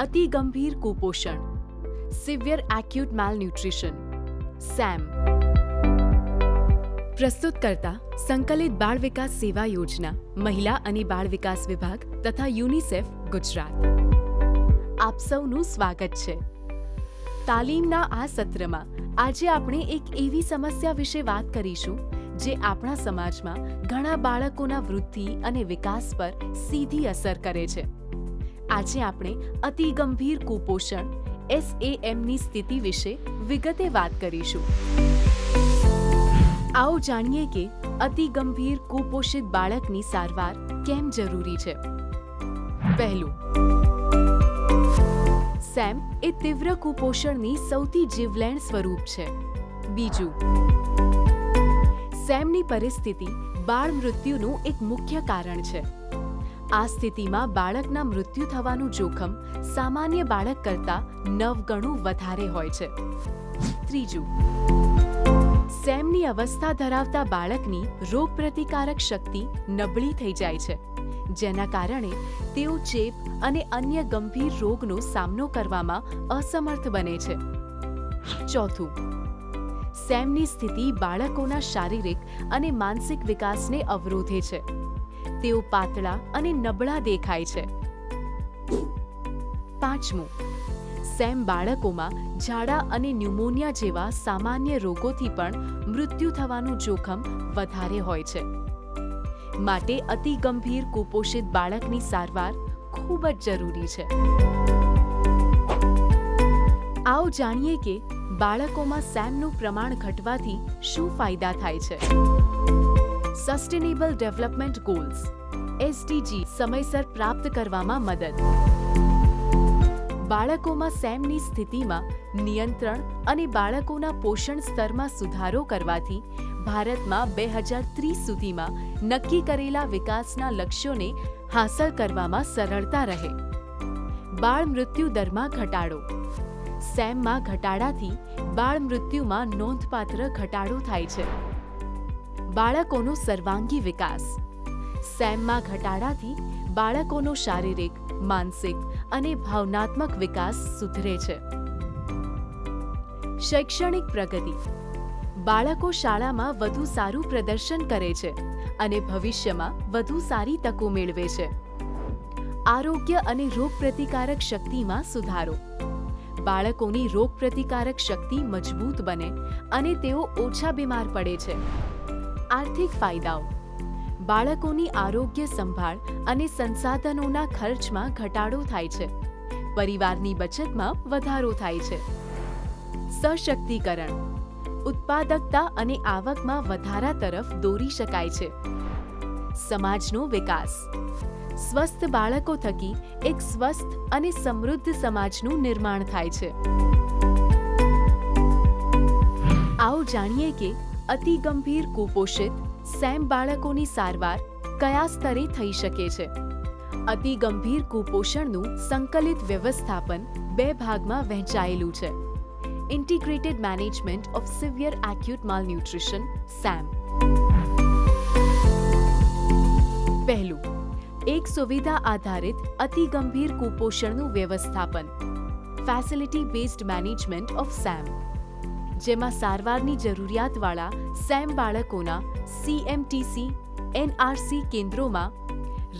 અતિ ગંભીર કુપોષણ. સિવિયર એક્યુટ માલન્યુટ્રિશન સેમ પ્રસ્તુત કરતા સંકલિત બાળ વિકાસ સેવા યોજના, મહિલા અને બાળ વિકાસ વિભાગ તથા યુનિસેફ ગુજરાત. આપ સૌનું સ્વાગત છે. તાલીમના આ સત્રમાં આજે આપણે એક એવી સમસ્યા વિશે વાત કરીશું, જે આપણા સમાજમાં ઘણા બાળકોના વૃદ્ધિ અને વિકાસ પર સીધી અસર કરે છે. આજે આપણે અતિ ગંભીર કુપોષણ એસએએમની સ્થિતિ વિશે વિગતે વાત કરીશું. આવો જાણીએ કે અતિ ગંભીર કુપોષિત બાળકની સારવાર કેમ જરૂરી છે? પહેલું, સેમ એ તીવ્ર કુપોષણની સૌથી જીવલેણ સ્વરૂપ છે. બીજું, સેમની પરિસ્થિતિ બાળ મૃત્યુનું એક મુખ્ય કારણ છે. આ સ્થિતિમાં બાળકના મૃત્યુ થવાનું જોખમ સામાન્ય બાળક કરતાં નવ ગણું વધારે હોય છે. ત્રીજું, સેમની અવસ્થા ધરાવતા બાળકની રોગપ્રતિકારક શક્તિ નબળી થઈ જાય છે, જેના કારણે તેઓ ચેપ અને અન્ય ગંભીર રોગનો સામનો કરવામાં અસમર્થ બને છે. ચોથું, સેમની સ્થિતિ બાળકોના શારીરિક અને માનસિક વિકાસને અવરોધે છે. તેઓ પાતળા અને નબળા દેખાય છે. પાંચમું, સેમ બાળકોમાં ઝાડા અને ન્યુમોનિયા જેવા સામાન્ય રોગોથી પણ મૃત્યુ થવાનું જોખમ વધારે હોય છે. માટે અતિ ગંભીર કુપોષિત બાળકની સારવાર ખૂબ જ જરૂરી છે. આવો જાણીએ કે બાળકોમાં સેમનું પ્રમાણ ઘટવાથી શું ફાયદા થાય છે? સસ્ટેનેબલ ડેવલપમેન્ટ ગોલ્સ એસડીજી સમયસર પ્રાપ્ત કરવામાં મદદ. બાળકોમાં સેમની સ્થિતિમાં નિયંત્રણ અને બાળકોના પોષણ સ્તરમાં સુધારો કરવાથી ભારતમાં બે હજાર ત્રીસ સુધીમાં નક્કી કરેલા વિકાસના લક્ષ્યોને હાંસલ કરવામાં સરળતા રહે. બાળ મૃત્યુ દરમાં ઘટાડો. સેમમાં ઘટાડાથી બાળ મૃત્યુમાં નોંધપાત્ર ઘટાડો થાય છે. બાળકોનો સર્વાંગી વિકાસ. સેમમાં ઘટાડાથી બાળકોનો શારીરિક, માનસિક અને ભાવનાત્મક વિકાસ સુધરે છે. શૈક્ષણિક પ્રગતિ. બાળકો શાળામાં વધુ સારું પ્રદર્શન કરે છે અને ભવિષ્યમાં વધુ સારી તકો મેળવે છે. આરોગ્ય અને રોગપ્રતિકારક શક્તિમાં સુધારો. બાળકોની રોગપ્રતિકારક શક્તિ મજબૂત બને અને તેઓ ઓછા બીમાર પડે છે. આર્થિક ફાયદાઓ. બાળકોની આરોગ્ય સંભાળ અને સંસાધનોના ખર્ચમાં ઘટાડો થાય છે. પરિવારની બચતમાં વધારો થાય છે. સશક્તિકરણ. ઉત્પાદકતા અને આવકમાં વધારા તરફ દોરી શકાય છે. સમાજનો વિકાસ. સ્વસ્થ બાળકો થકી એક સ્વસ્થ અને સમૃદ્ધ સમાજનું નિર્માણ થાય છે. આવો જાણીએ કે અતિ ગંભીર કુપોષિત સેમ બાળકોની સારવાર કયા સ્તરે થઈ શકે છે? અતિ ગંભીર કુપોષણનું સંકલિત વ્યવસ્થાપન બે ભાગમાં વહેંચાયેલું છે. Integrated management of severe acute malnutrition SAM પહેલું, એક સુવિધા આધારિત અતિ ગંભીર કુપોષણનું વ્યવસ્થાપન. Facility based management of SAM જેમાં સારવારની જરૂરિયાતવાળા સેમ બાળકોના સીએમટીસી એનઆરસી કેન્દ્રોમાં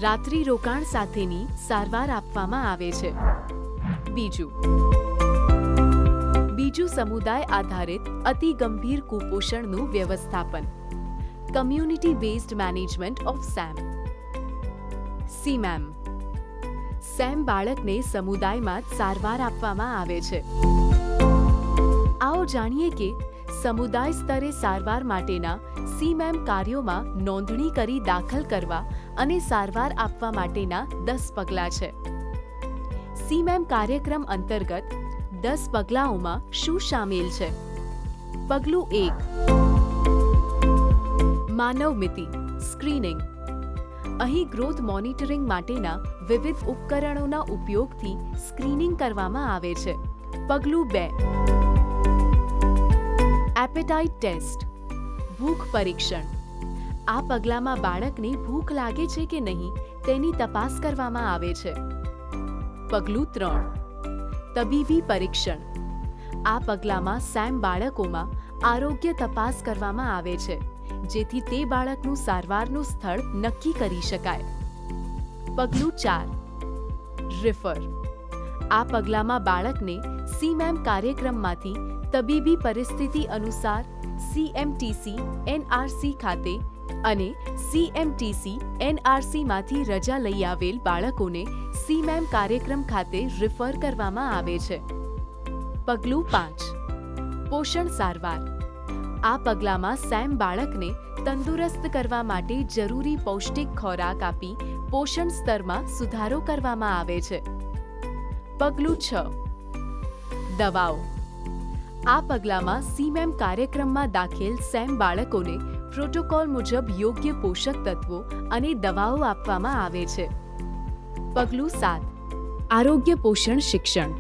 રાત્રિ રોકાણ સાથેની સારવાર આપવામાં આવે છે. બીજું બીજું સમુદાય આધારિત અતિ ગંભીર કુપોષણનું વ્યવસ્થાપન. Community based management of SAM CMAM SAM બાળકને સમુદાયમાં સારવાર આપવામાં આવે છે. આવો જાણીએ કે સમુદાય સ્તરે સારવાર માટેના સીમેમ કાર્યોમાં નોંધણી કરી દાખલ કરવા અને સારવાર આપવા માટેના દસ પગલાં છે. સીમેમ કાર્યક્રમ અંતર્ગત દસ પગલાઓમાં શું સામેલ છે? પગલું એક, માનવ મિતિ, સ્ક્રીનિંગ. અહીં ગ્રોથ મોનિટરિંગ માટેના વિવિધ ઉપકરણોના ઉપયોગથી સ્ક્રીનિંગ કરવામાં આવે છે. પગલું બે એપેટાઇટ ટેસ્ટ. ભૂખ પરીક્ષણ. આ પગલામાં બાળકને ભૂખ લાગે છે કે નહીં તેની તપાસ કરવામાં આવે છે. પગલું ત્રણ. તબીબી પરીક્ષણ. આ પગલામાં સેમ બાળકોમાં આરોગ્ય તપાસ કરવામાં આવે છે, જેથી તે બાળકનું સારવારનું સ્થળ નક્કી કરી શકાય. પગલું ચાર. રિફર. આ પગલામાં બાળકને સીમેમ કાર્યક્રમમાંથી તબીબી પરિસ્થિતિ અનુસાર સીએમટીસી એનઆરસી ખાતે અને સીએમટીસી એનઆરસીમાંથી રજા લઈ આવેલ બાળકોને સીમેમ કાર્યક્રમ ખાતે રિફર કરવામાં આવે છે. પગલું પાંચ. પોષણ સારવાર. આ પગલામાં સેમ બાળકને તંદુરસ્ત કરવા માટે જરૂરી પૌષ્ટિક ખોરાક આપી પોષણ સ્તરમાં સુધારો કરવામાં આવે છે. પગલું છ. દવાઓ. આ પગલામાં સીમેમ કાર્યક્રમમાં દાખલ સેમ બાળકોને પ્રોટોકોલ મુજબ યોગ્ય પોષક તત્વો અને દવાઓ આપવામાં આવે છે. પગલું સાત, આરોગ્ય પોષણ શિક્ષણ.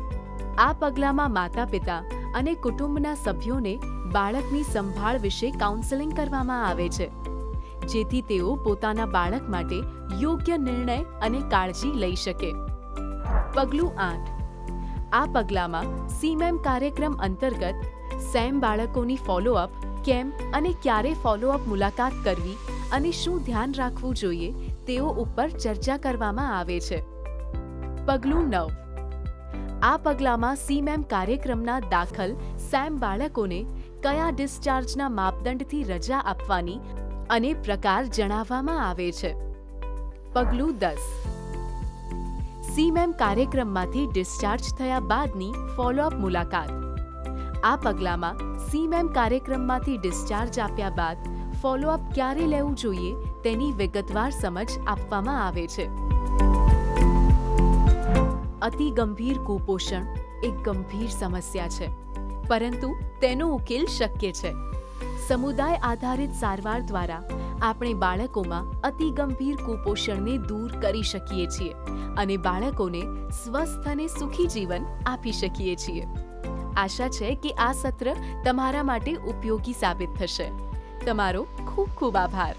આ પગલામાં માતા પિતા અને કુટુંબના સભ્યોને બાળકની સંભાળ વિશે કાઉન્સેલિંગ કરવામાં આવે છે. જેથી તેઓ પોતાના બાળક માટે યોગ્ય નિર્ણય અને કાળજી લઈ શકે. પગલું આઠ આ પગલામાં સીમેમ કાર્યક્રમ અંતર્ગત સેમ બાળકોની ફોલોઅપ કેમ અને ક્યારે ફોલોઅપ મુલાકાત કરવી અને શું ધ્યાન રાખવું જોઈએ તેઓ ઉપર ચર્ચા કરવામાં આવે છે. પગલું નવ. આ પગલામાં સીમેમ કાર્યક્રમના દાખલ સેમ બાળકોને કયા ડિસ્ચાર્જના માપદંડથી રજા આપવાની અને પ્રકાર જણાવવામાં આવે છે. પગલું દસ. સીમેમ કાર્યક્રમમાંથી ડિસ્ચાર્જ થયા બાદની ફોલોઅપ મુલાકાત. આ પગલામાં સીમેમ કાર્યક્રમમાંથી ડિસ્ચાર્જ આપ્યા બાદ ફોલોઅપ ક્યારે લેવું જોઈએ તેની વિગતવાર સમજ આપવામાં આવે છે. અતિ ગંભીર કુપોષણ એક ગંભીર સમસ્યા છે, પરંતુ તેનો ઉકેલ શક્ય છે. સમુદાય આધારિત સારવાર દ્વારા આપણે બાળકોમાં અતિ ગંભીર કુપોષણને દૂર કરી શકીએ છીએ અને બાળકોને સ્વસ્થ અને સુખી જીવન આપી શકીએ છીએ. આશા છે કે આ સત્ર તમારા માટે ઉપયોગી સાબિત થશે. તમારો ખૂબ ખૂબ આભાર.